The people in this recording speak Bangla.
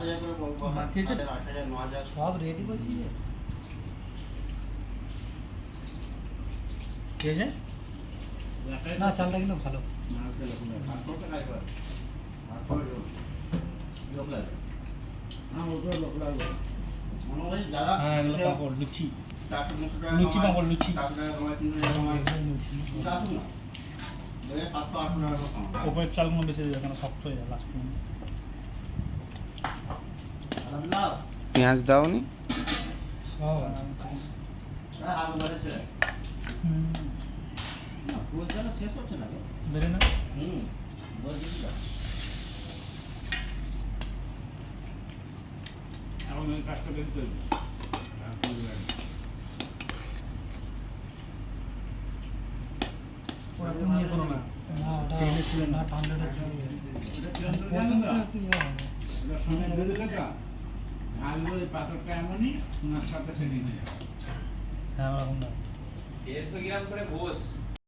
হাজার করে বলব বাকি আট হাজার ন হাজার। সব রেডি করছি যে। ঠিক আছে না চালটা কিন্তু ভালো। হ্যাঁ লুচি। লুচি লুচি। ওপরের চালগুলো বেঁচে কেন? শক্ত হয়ে যায় লাস্ট পর্যন্ত। পেঁয়াজ দাওনি? তেলে ছিল ঢালবো এই পাথরটা এমনই সোনার সাথে সেটি নিয়ে যাবে। হ্যাঁ ওরকম না। দেড়শো গ্রাম করে ঘোষ।